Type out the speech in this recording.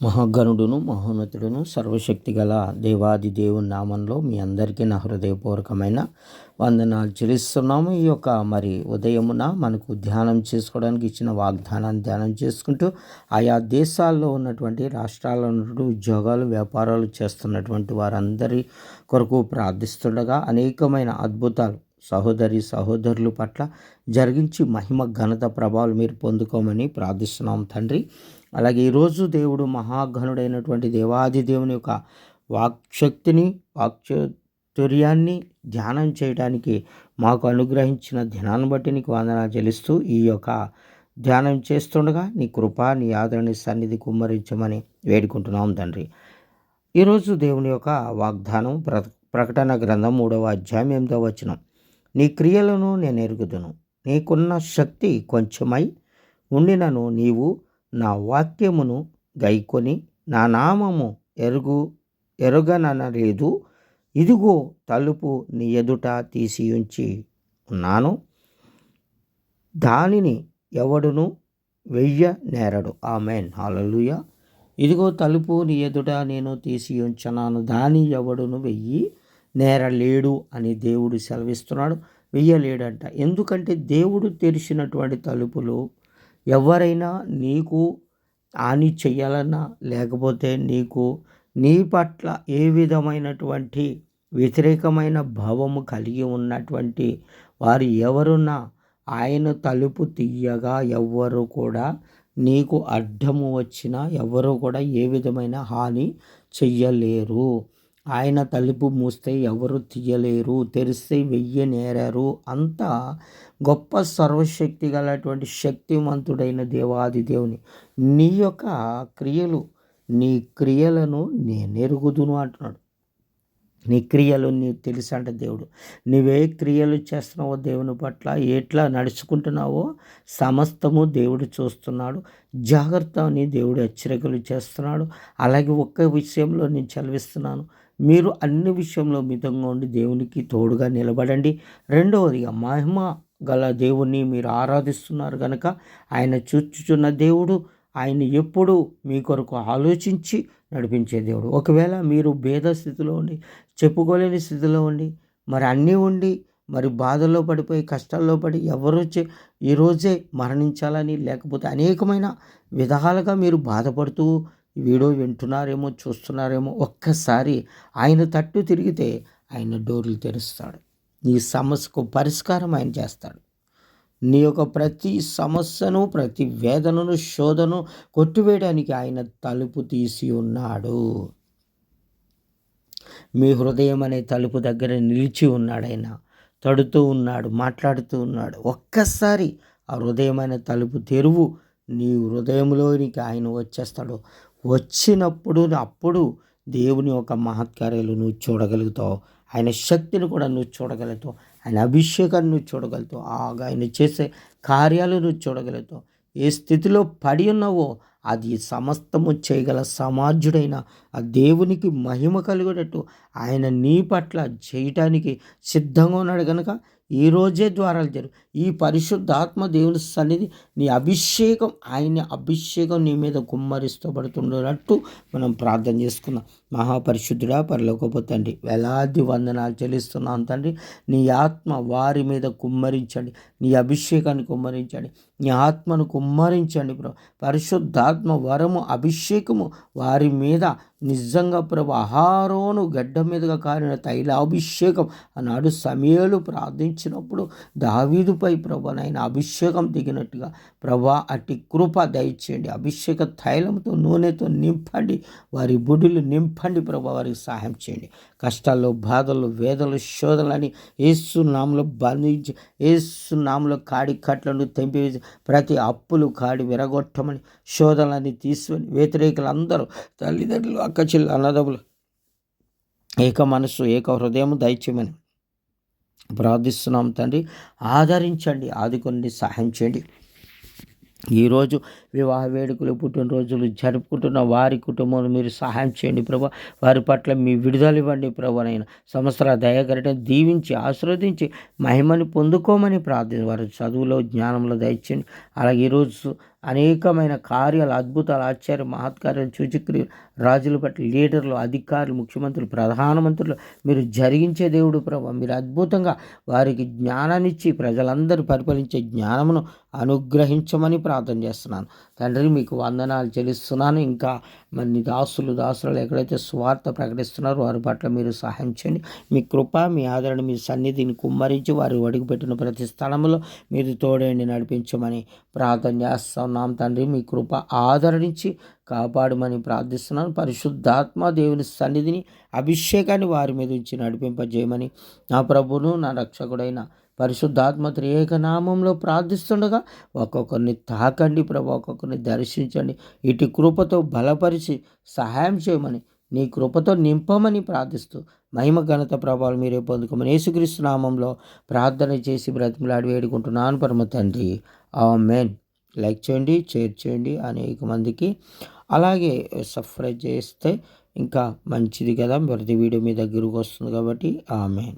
మహాగణుడును మహోన్నతుడును సర్వశక్తి గల దేవాది దేవుని నామంలో మీ అందరికీ నా హృదయపూర్వకమైన వందనాలు చెల్లిస్తున్నాము. ఈ యొక్క మరి ఉదయమున మనకు ధ్యానం చేసుకోవడానికి ఇచ్చిన వాగ్దానాన్ని ధ్యానం చేసుకుంటూ ఆయా దేశాల్లో ఉన్నటువంటి రాష్ట్రాల్లో ఉన్నటువంటి ఉద్యోగాలు వ్యాపారాలు చేస్తున్నటువంటి వారందరి కొరకు ప్రార్థిస్తుండగా అనేకమైన అద్భుతాలు సహోదరి సహోదరుల పట్ల జరిగించి మహిమ ఘనత ప్రభావాలు మీరు పొందుకోమని ప్రార్థిస్తున్నాం తండ్రి. అలాగే ఈరోజు దేవుడు మహాఘనుడైనటువంటి దేవాది దేవుని యొక్క వాక్శక్తిని వాక్చాతుర్యాన్ని ధ్యానం చేయడానికి మాకు అనుగ్రహించిన ధ్యానాన్ని బట్టి నీకు వందనాలు చెల్లిస్తూ ఈ యొక్క ధ్యానం చేస్తుండగా నీ కృప నీ ఆదరణ సన్నిధి కుమ్మరించమని వేడుకుంటున్నాం తండ్రి. ఈరోజు దేవుని యొక్క వాగ్దానం ప్ర ప్రకటన గ్రంథం మూడవ అధ్యాయం ఎనిమిదవ వచనం. నీ క్రియలను నేను ఎరుగుదును. నీకున్న శక్తి కొంచెమై ఉండినను నీవు నా వాక్యమును గైకొని నా నామము ఎరుగు ఎరుగననలేదు. ఇదిగో తలుపు నీ ఎదుట తీసి ఉంచి ఉన్నాను. దానిని ఎవడును వెయ్య నేరడు ఆమెన్. హాలలుయ ఇదిగో తలుపు నీ ఎదుట నేను తీసి ఉంచున్నాను దాని ఎవడును వెయ్యి నేరలేడు అని దేవుడు సెలవిస్తున్నాడు. వెయ్యలేడంట. ఎందుకంటే దేవుడు తెరిచినటువంటి తలుపులు ఎవరైనా నీకు హాని చెయ్యాలన్నా లేకపోతే నీకు నీ పట్ల ఏ విధమైనటువంటి వ్యతిరేకమైన భావము కలిగి ఉన్నటువంటి వారు ఎవరున్నా ఆయన తలుపు తీయగా ఎవ్వరు కూడా నీకు అడ్డము వచ్చినా ఎవరు కూడా ఏ విధమైన హాని చెయ్యలేరు. ఆయన తలుపు మూస్తే ఎవరు తీయలేరు తెరిస్తే వెయ్యి నేరారు. అంత గొప్ప సర్వశక్తి గలటువంటి శక్తివంతుడైన దేవాది దేవుని. నీ యొక్క క్రియలు నీ క్రియలను నేనెరుగుదును అంటున్నాడు. నీ క్రియలు నీకు తెలుసు అంట దేవుడు. నువ్వే క్రియలు చేస్తున్నావో దేవుని పట్ల ఎట్లా నడుచుకుంటున్నావో సమస్తము దేవుడు చూస్తున్నాడు. జాగ్రత్త అని దేవుడు హెచ్చరికలు చేస్తున్నాడు. అలాగే ఒక్క విషయంలో నేను చదివిస్తున్నాను. మీరు అన్ని విషయంలో మితంగా ఉండి దేవునికి తోడుగా నిలబడండి. రెండవదిగా మహిమ గల దేవుణ్ణి మీరు ఆరాధిస్తున్నారు కనుక ఆయన చూచుచున్న దేవుడు ఆయన ఎప్పుడు మీ కొరకు ఆలోచించి నడిపించే దేవుడు. ఒకవేళ మీరు భేద స్థితిలో ఉండి చెప్పుకోలేని స్థితిలో ఉండి మరి అన్నీ ఉండి మరి బాధల్లో పడిపోయి కష్టాల్లో పడి ఎవరు ఈరోజే మరణించాలని లేకపోతే అనేకమైన విధాలుగా మీరు బాధపడుతూ వీడియో వింటున్నారేమో చూస్తున్నారేమో ఒక్కసారి ఆయన తట్టు తిరిగితే ఆయన డోర్లు తెరుస్తాడు. నీ సమస్యకు పరిష్కారం ఆయన చేస్తాడు. నీ యొక్క ప్రతి సమస్యను ప్రతి వేదనను శోధను కొట్టివేయడానికి ఆయన తలుపు తీసి ఉన్నాడు. మీ హృదయం అనే తలుపు దగ్గర నిలిచి ఉన్నాడు ఆయన. తడుతూ ఉన్నాడు మాట్లాడుతూ ఉన్నాడు. ఒక్కసారి ఆ హృదయమైన తలుపు తెరువు నీ హృదయంలోనికి ఆయన వచ్చేస్తాడు. వచ్చినప్పుడు అప్పుడు దేవుని యొక్క మహత్కార్యాలు నువ్వు చూడగలుగుతావు. ఆయన శక్తిని కూడా నువ్వు చూడగలుగుతావు. ఆయన అభిషేకాన్ని నువ్వు చూడగలుగుతావు ఆయన చేసే కార్యాలు నువ్వు చూడగలుగుతావు. ఏ స్థితిలో పడి ఉన్నావో అది సమస్తము చేయగల సమాజుడైన ఆ దేవునికి మహిమ కలిగేటట్టు ఆయన నీ పట్ల చేయటానికి సిద్ధంగా ఉన్నాడు కనుక ఈరోజే ద్వారాలు జరుగు. ఈ పరిశుద్ధాత్మ దేవుని సన్నిధి నీ అభిషేకం ఆయన అభిషేకం నీ మీద కుమ్మరిస్తబడుతుండేటట్టు మనం ప్రార్థన చేసుకుందాం. మహాపరిశుద్ధుడా పరలోకపు తండ్రి వేలాది వందనాలు చెల్లిస్తున్నాం తండ్రి. నీ ఆత్మ వారి మీద కుమ్మరించండి. నీ అభిషేకాన్ని కుమ్మరించండి. నీ ఆత్మను కుమ్మరించండి ప్రభు. పరిశుద్ధాత్మ వరము అభిషేకము వారి మీద నిజంగా ప్రభు ఆహారోను గడ్డ మీదుగా కారిన తైలాభిషేకం ఆనాడు సమయాలు ప్రార్థించినప్పుడు దావీదుపై ప్రభనైన అభిషేకం దిగినట్టుగా ప్రభా అట్టి కృప దయచేయండి. అభిషేక తైలంతో నూనెతో నింపండి. వారి బుడులు నింపండి ప్రభా వారికి సహాయం చేయండి. కష్టాల్లో బాధలు వేదలు శోధనలని ఏసు నామలో బంధించి ఏసు నామలో కాడి కట్లను తెంపి ప్రతి అప్పులు కాడి విరగొట్టమని శోధనని తీసుకొని వ్యతిరేకులు అందరూ తల్లిదండ్రులు అక్క చెల్లి అన్నదములు ఏక మనసు ఏక హృదయం దయచేయమని ప్రార్థిస్తున్నాం తండ్రి. ఆదరించండి ఆదుకొని సహాయం చేయండి. ఈరోజు వివాహ వేడుకలు పుట్టినరోజులు జరుపుకుంటున్న వారి కుటుంబంలో మీరు సహాయం చేయండి ప్రభా. వారి పట్ల మీ విడుదల ఇవ్వండి ప్రభానైనా సంవత్సర దయగరటం దీవించి ఆశీర్వదించి మహిమని పొందుకోమని ప్రార్థన వారి చదువులో జ్ఞానంలో దయచేయండి. అలాగే ఈరోజు అనేకమైన కార్యాలు అద్భుతాలు ఆశ్చర్య మహత్కార్యాలు సూచక్రియలు రాజుల పట్ల లీడర్లు అధికారులు ముఖ్యమంత్రులు ప్రధానమంత్రులు మీరు జరిగించే దేవుడు ప్రభు మీరు అద్భుతంగా వారికి జ్ఞానాన్నిచ్చి ప్రజలందరూ పరిపాలించే జ్ఞానమును అనుగ్రహించమని ప్రార్థన చేస్తున్నాను. తండ్రి మీకు వందనాలు చెల్లిస్తున్నాను. ఇంకా మరి దాసులు దాసులు ఎక్కడైతే స్వార్థ ప్రకటిస్తున్నారో వారి పట్ల మీరు సహాయం చేయండి. మీ కృప మీ ఆదరణ మీ సన్నిధిని కుమ్మరించి వారు అడుగుపెట్టిన ప్రతి స్థలంలో మీరు తోడేండి నడిపించమని ప్రార్థన ఉన్నాం తండ్రి మీ కృప ఆదరణించి కాపాడమని ప్రార్థిస్తున్నాను. పరిశుద్ధాత్మ దేవుని సన్నిధిని అభిషేకాన్ని వారి మీద ఉంచి నడిపింపజేయమని నా ప్రభును నా రక్షకుడైన పరిశుద్ధాత్మ త్రియేక నామంలో ప్రార్థిస్తుండగా ఒక్కొక్కరిని తాకండి ప్రభు ఒక్కొక్కరిని దర్శించండి. ఇటు కృపతో బలపరిచి సహాయం చేయమని నీ కృపతో నింపమని ప్రార్థిస్తూ మహిమ ఘనత ప్రభావాలు మీరే పొందుకోమని యేసుక్రీస్తు నామంలో ప్రార్థన చేసి బ్రతిమలాడి వేడుకుంటున్నాను. పరమ తండ్రి ఆ మెయిన్ లైక్ చేయండి షేర్ చేయండి అనేక మందికి. అలాగే సబ్స్క్రైబ్ చేస్తే ఇంకా మంచిది కదా. ప్రతి వీడియో మీ దగ్గరకు వస్తుంది కాబట్టి. ఆమె